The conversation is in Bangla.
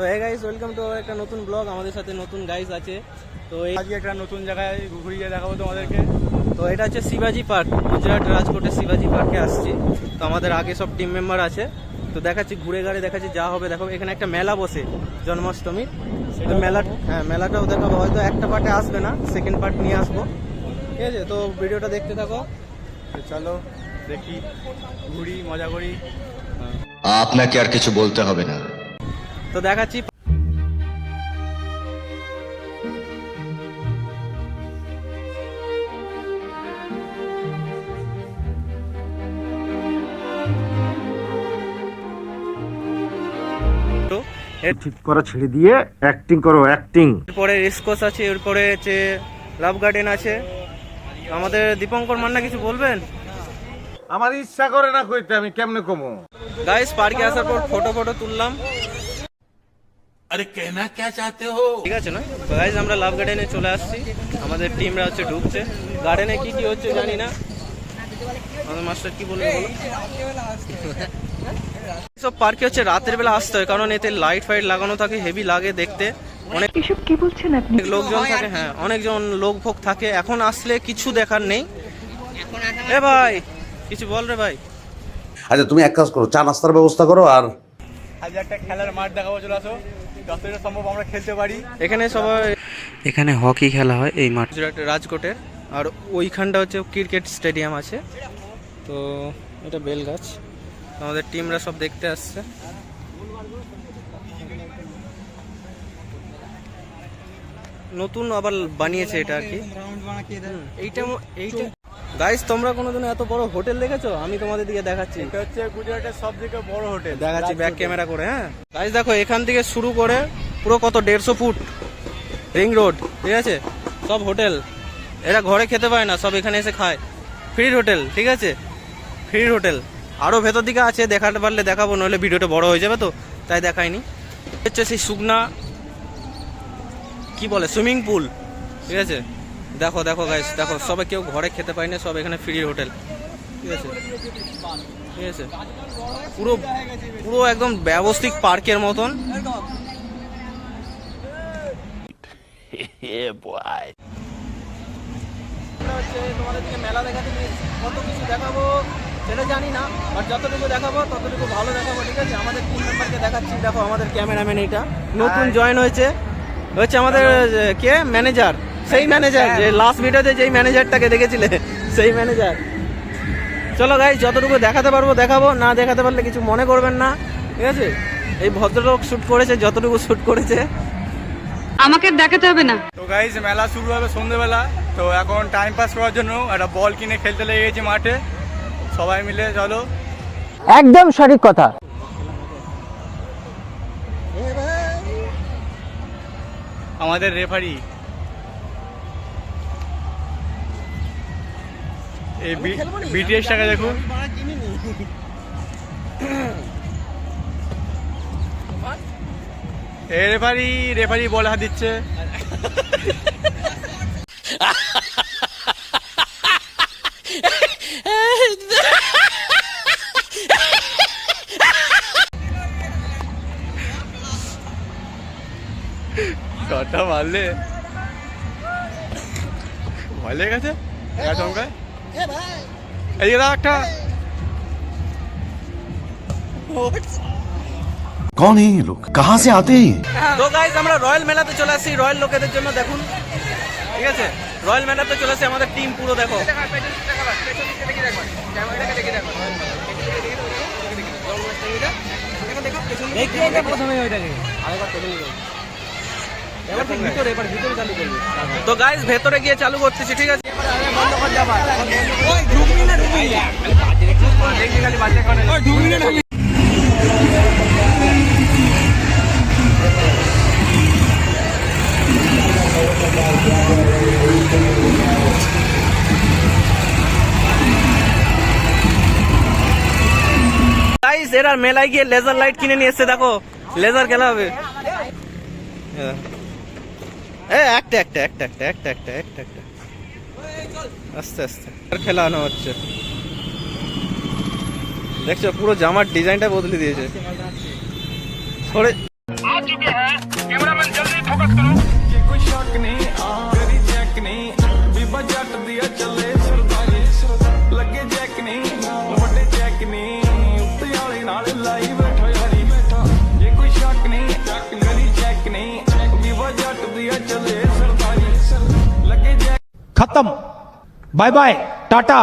তো হে গাইস ওয়েলকাম টু একটা নতুন ব্লগ আমাদের সাথে নতুন গাইস আছে। তো এই আজকে একটা নতুন জায়গায় ঘুরিয়ে দেখাবো তোমাদেরকে। তো এটা হচ্ছে শিবাজি পার্ক গুজরাট রাজকোটের শিবাজি পার্কে আসছি। তো আমাদের আগে সব টিম মেম্বার আছে। তো দেখাচ্ছি ঘুরে ঘাড়ে দেখাচ্ছি যা হবে। দেখো এখানে একটা মেলা বসে জন্মাষ্টমী তো মেলা হ্যাঁ মেলাটাও দেখাবো। হয়তো একটা পার্টে আসবে না সেকেন্ড পার্ট নিয়ে আসব। ঠিক আছে তো ভিডিওটা দেখতে থাকো। তো চলো দেখি ঘুরি মজা করি। আপনাকে আর কিছু বলতে হবে না। তো দেখাচ্ছি ঠিক করা ছেড়ে দিয়ে অ্যাক্টিং করো অ্যাক্টিং এরপরে রেসকোস আছে এরপরে হচ্ছে লাভ গার্ডেন আছে। আমাদের দীপঙ্কর মান্না কিছু বলবেন? আমার ইচ্ছা করে না কইতে আমি কেমনে কমো? গাইস পার্কে আসার পর ফটো ফটো তুললাম। আরে কেনা কে চাতে হো? ঠিক আছে না? তো গাইস আমরা লাভ গার্ডেনে চলে আসছি। আমাদের টিমরা হচ্ছে ঢুকছে। গার্ডেনে কি কি হচ্ছে জানি না। আমাদের মাস্টার কি বলবে বলো? সব পার্কে হচ্ছে রাতের বেলা আসতে হয় কারণ এতে লাইট ফাইট লাগানো থাকে হেভি লাগে দেখতে। অনেক এসব কি বলছেন আপনি? লোকজন থাকে হ্যাঁ অনেকজন লোক ভোগ থাকে। এখন আসলে কিছু দেখার নেই। এ ভাই কিছু বল রে ভাই। আচ্ছা তুমি এক কাজ করো চা নাস্তার ব্যবস্থা করো আর আজ একটা খেলার মাঠ দেখাবো চলে আসো। যতটা সম্ভব আমরা খেলতে পারি। এখানে সবাই এখানে হকি খেলা হয় এই মাঠ। রাজকোটের আর ওইখানটা হচ্ছে ক্রিকেট স্টেডিয়াম আছে। তো এটা বেলগাছ। আমাদের টিমরা সব দেখতে আসছে। নতুন আবার বানিয়েছে এটা আর কি। এইটা এইটা গাইস তোমরা কোনোদিন এত বড় হোটেল দেখেছ? আমি তোমাদের দিকে দেখাচ্ছি। এটা হচ্ছে গুজরাটের সব থেকে বড় হোটেল। দেখাচ্ছি ব্যাক ক্যামেরা করে হ্যাঁ? গাইস দেখো এখান থেকে শুরু করে পুরো কত দেড়শো ফুট রিং রোড ঠিক আছে? সব হোটেল। এরা ঘরে খেতে পায় না সব এখানে এসে খায়। ফ্রির হোটেল ঠিক আছে? ফ্রির হোটেল। আরও ভেতর দিকে আছে দেখাতে পারলে দেখাবো নইলে ভিডিওটা বড় হয়ে যাবে তো তাই দেখাইনি। হচ্ছে সেই শুকনা কি বলে সুইমিং পুল ঠিক আছে? দেখো দেখো গাইস দেখো সবাই কেউ ঘরে খেতে পায় না সব এখানে ফ্রির হোটেল ঠিক আছে? ঠিক আছে? পুরো পুরো একদম ব্যবস্থিত পার্কের মতন। তোমাদেরকে মেলা দেখাতে নিয়ে এসেছি। কত কিছু দেখাবো সেটা জানি না আর যতটুকু দেখাবো ততটুকু ভালো দেখাবো ঠিক আছে? আমাদের মেম্বারকে দেখাচ্ছি দেখো আমাদের ক্যামেরাম্যান এটা। নতুন জয়েন হয়েছে। হচ্ছে আমাদের কে? ম্যানেজার সেই ম্যানেজার যে লাস্ট ভিডিওতে যেই ম্যানেজারটাকে দেখেছিলে সেই ম্যানেজার চলো গাই যতটুকু দেখাতে পারব দেখাবো না দেখাতে পারলে কিছু মনে করবেন না ঠিক আছে? এই ভদ্রলোক শ্যুট করেছে যতটুকু শ্যুট করেছে। আমাকে দেখাতে হবে না। তো গাইজ মেলা শুরু হবে সন্ধ্যেবেলা তো এখন টাইম পাস করার জন্য একটা বল কিনে খেলতে লেগে গেছি মাঠে। সবাই মিলে চলো। একদম সঠিক কথা। আমাদের রেফারি এই বিটিএসটাকে দেখুন এ রেফারি রেফারি বল হাত দিচ্ছে। শটটা মারলে ভয় লেগে গেছে একা চমকায় এদিকে দাও একটা কন এই লোক? কাহা সে আতে हैं তো গাইজ আমরা রয়্যাল মেলাতে চলে আসছি রয়্যাল লোকেদের জন্য দেখুন। ঠিক আছে? রয়্যাল মেলাতে চলে আসছি আমাদের টিম পুরো দেখো। তো গাইজ ভেতরে গিয়ে চালু করতেছি ঠিক আছে? গাইস এরা মেলায় গিয়ে লেজার লাইট কিনে নিয়ে এসছে দেখো। লেজার খেলা হবে। এ, একটা একটা একটা একটা একটা একটা একটা একটা। আস্তে আস্তে। খেলানো হচ্ছে। দেখছ, পুরো জামার ডিজাইনটা বদলে দিয়েছে। সরে। खत्म। Bye bye tata.